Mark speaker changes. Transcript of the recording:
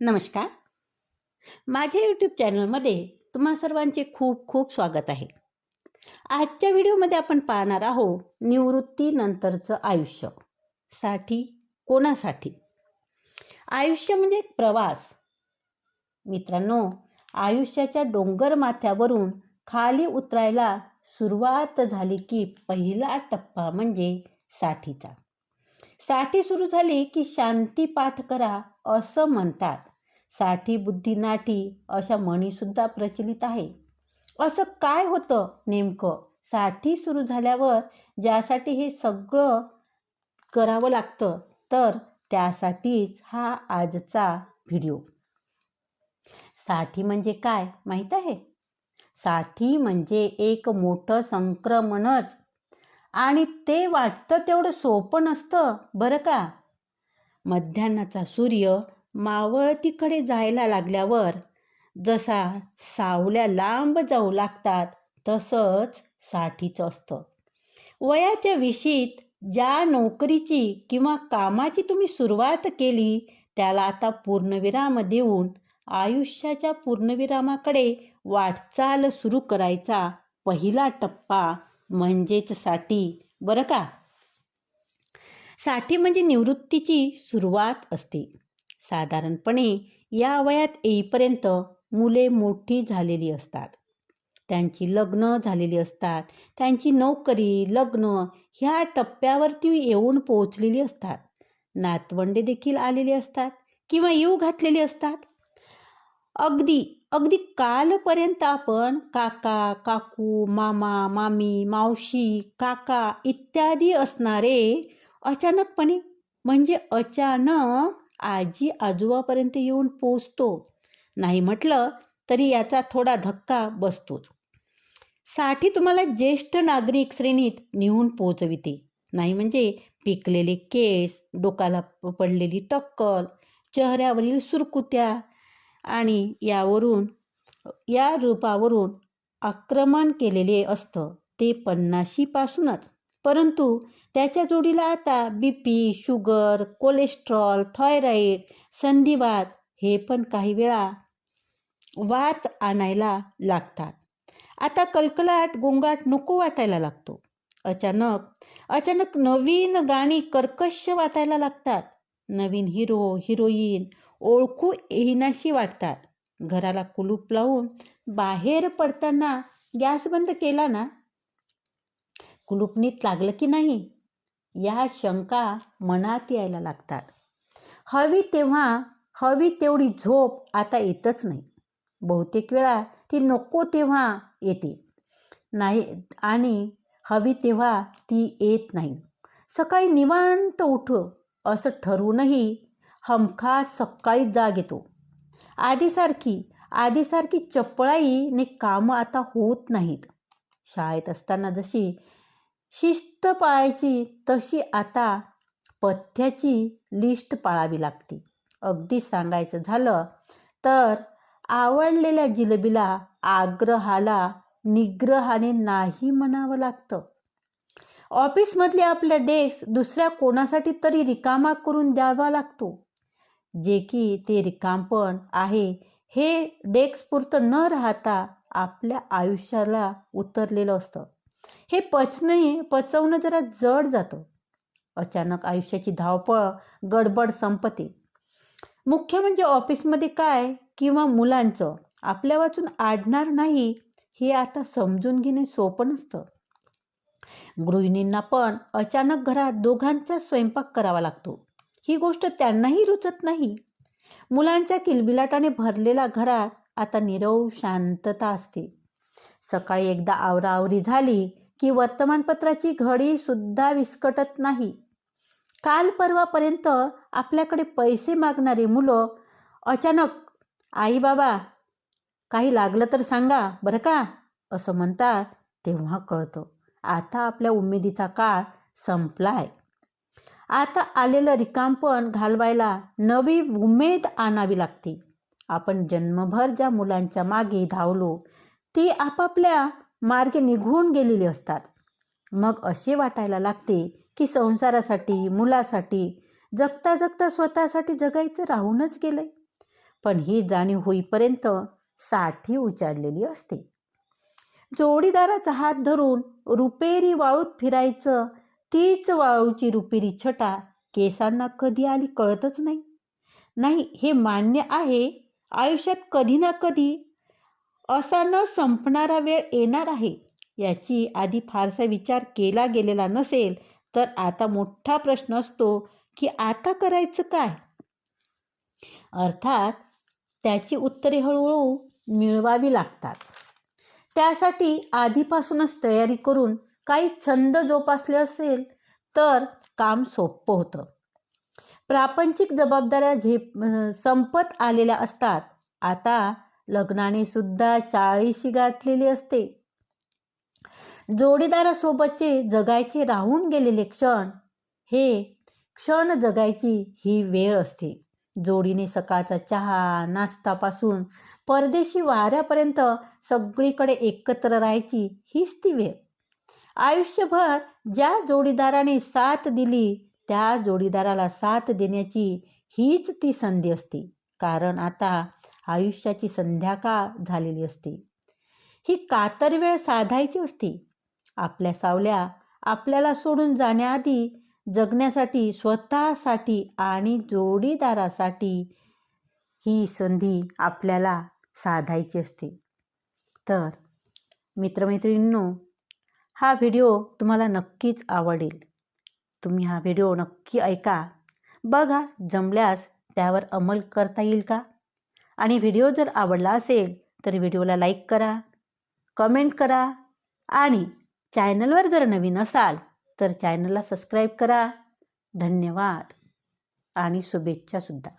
Speaker 1: नमस्कार. माझ्या यूट्यूब चॅनलमध्ये तुम्हा सर्वांचे खूप खूप स्वागत आहे. आजच्या व्हिडिओमध्ये आपण पाहणार आहोत निवृत्तीनंतरचं आयुष्य. साठी कोणासाठी? आयुष्य म्हणजे एक प्रवास. मित्रांनो आयुष्याच्या डोंगर माथ्यावरून खाली उतरायला सुरुवात झाली की पहिला टप्पा म्हणजे साठीचा. साठी सुरू झाली की शांती पाठ करा असं म्हणतात. साठी बुद्धी नाठी अशा म्हणीसुद्धा प्रचलित आहे. असं काय होतं नेमकं? साठी सुरू झाल्यावर ज्यासाठी हे सगळं करावं लागतं तर त्यासाठीच हा आजचा व्हिडिओ. साठी म्हणजे काय माहीत आहे? साठी म्हणजे एक मोठं संक्रमणच. आणि ते वाटतं तेवढं सोपं नसतं बरं का? मध्यान्हाचा सूर्य मावळतीकडे जायला लागल्यावर जसा सावल्या लांब जाऊ लागतात तसंच साठीचं असतं. वयाच्या विशीत ज्या नोकरीची किंवा कामाची तुम्ही सुरुवात केली त्याला आता पूर्णविराम देऊन आयुष्याच्या पूर्णविरामाकडे वाटचाल सुरू करायचा पहिला टप्पा म्हणजेच साठी बरं का? साठी म्हणजे निवृत्तीची सुरुवात असते. साधारणपणे या वयात येईपर्यंत मुले मोठी झालेली असतात. त्यांची लग्न झालेली असतात. त्यांची नोकरी लग्न ह्या टप्प्यावरती येऊन पोहोचलेली असतात. नातवंडे देखील आलेली असतात किंवा येऊ घातलेली असतात. अगदी अगदी कालपर्यंत आपण काका काकू मामा मामी मावशी काका इत्यादी असणारे अचानकपणे म्हणजे अचानक आजी आजोबापर्यंत येऊन पोचतो नाही म्हटलं तरी याचा थोडा धक्का बसतोच. साठी तुम्हाला ज्येष्ठ नागरिक श्रेणीत नेऊन पोचविते नाही म्हणजे पिकलेले केस डोकाला पडलेली टक्कल चेहऱ्यावरील सुरकुत्या आणि यावरून या रूपावरून आक्रमण केलेले असतं. ते पन्नाशीपासूनच परंतु त्याच्या जोडीला आता B P sugar cholesterol thyroid संधिवात हे पण काही वेळा वात आणायला लागतात. आता कलकलाट गोंगाट नको वाटायला लागतो. अचानक अचानक नवीन गाणी कर्कश वाटायला लागतात. नवीन हिरो हिरोईन ओळखू येईनाशी वाटतात. घराला कुलूप लावून बाहेर पडताना गॅस बंद केला ना? कुलूप नीट लागलं की नाही? या शंका मनात यायला लागतात. हवी तेव्हा हवी तेवढी झोप आता येतच नाही. बहुतेक वेळा ती नको तेव्हा येते. नाही आणि हवी तेव्हा ती येत नाही. सकाळी निवांत उठ असं ठरवूनही हमखास सकाळी जाग येतो. आधीसारखी आधीसारखी चपळाईने कामं आता होत नाहीत. शाळेत असताना जशी शिस्त पाळायची तशी आता पथ्याची लिस्ट पाळावी लागते. अगदी सांगायचं झालं तर आवडलेल्या जिलेबीला आग्रहाला निग्रहाने नाही म्हणावं लागतं. ऑफिसमधले आपला डेस्क दुसऱ्या कोणासाठी तरी रिकामा करून द्यावा लागतो. जे की ते रिकामपण आहे हे डेस्कपुरतं न राहता आपल्या आयुष्याला उतरलेलं असतं. हे पचणे पचवणं जरा जड जातं. अचानक आयुष्याची धावपळ गडबड संपते मुख्य म्हणजे ऑफिसमध्ये काय किंवा मुलांचं आपल्या वाचून आडणार नाही हे आता समजून घेणे सोपं नसतं. गृहिणींना पण अचानक घरात दोघांचा स्वयंपाक करावा लागतो. ही गोष्ट त्यांनाही रुचत नाही. मुलांच्या किलबिलाटाने भरलेला घरात आता निरव शांतता असते. सकाळी एकदा आवराआवरी झाली की वर्तमानपत्राची घडी सुद्धा विस्कटत नाही. काल परवापर्यंत आपल्याकडे पैसे मागणारी मुलं अचानक आई बाबा काही लागलं तर सांगा बरं का? असं म्हणतात तेव्हा कळतं. आता आपल्या उमेदीचा काळ संपला आहे आता आलेलं रिकामपण घालवायला नवी उमेद आणावी लागते. आपण जन्मभर ज्या मुलांच्या मागे धावलो ती आपापल्या मार्गे निघून गेलेली असतात. मग असे वाटायला लागते की संसारासाठी मुलासाठी जगता जगता स्वतःसाठी जगायचं राहूनच गेलंय. पण ही जाणीव होईपर्यंत साठी उचारलेली असते. जोडीदाराचा हात धरून रुपेरी वाळूत फिरायचं तीच वाळूची रुपेरी छटा केसांना कधी आली कळतच नाही. नाही हे मान्य आहे आयुष्यात कधी ना कधी असा न संपणारा वेळ येणार आहे. याची आधी फारसा विचार केला गेलेला नसेल तर आता मोठा प्रश्न असतो की आता करायचं काय? अर्थात त्याची उत्तरे हळूहळू मिळवावी लागतात. त्यासाठी आधीपासूनच तयारी करून काही छंद जोपासले असेल तर काम सोपं होतं. प्रापंचिक जबाबदाऱ्या झेप संपत आलेल्या असतात. आता लग्नाने सुद्धा चाळीशी गाठलेली असते. जोडीदारासोबतचे जगायचे राहून गेलेले क्षण हे क्षण जगायची ही वेळ असते. जोडीने सकाळचा चहा नाश्तापासून परदेशी वाऱ्यापर्यंत सगळीकडे एकत्र राहायची हीच ती वेळ. आयुष्यभर ज्या जोडीदाराने साथ दिली त्या जोडीदाराला साथ देण्याची हीच ती संधी असते. कारण आता आयुष्याची संध्याकाळ झालेली असते? ही कातर वेळ साधायची असते. आपल्या सावल्या आपल्याला सोडून जाण्याआधी जगण्यासाठी स्वतःसाठी आणि जोडीदारासाठी ही संधी आपल्याला साधायची असते. तर मित्रमैत्रिणींनो हा व्हिडिओ तुम्हाला नक्कीच आवडेल. तुम्ही हा व्हिडिओ नक्की ऐका. बघा जमल्यास त्यावर अंमल करता येईल का? आणि व्हिडिओ जर आवडला असेल तर व्हिडिओला लाईक करा कमेंट करा आणि चॅनलवर जर नवीन असाल तर चॅनलला सबस्क्राईब करा. धन्यवाद आणि शुभेच्छासुद्धा.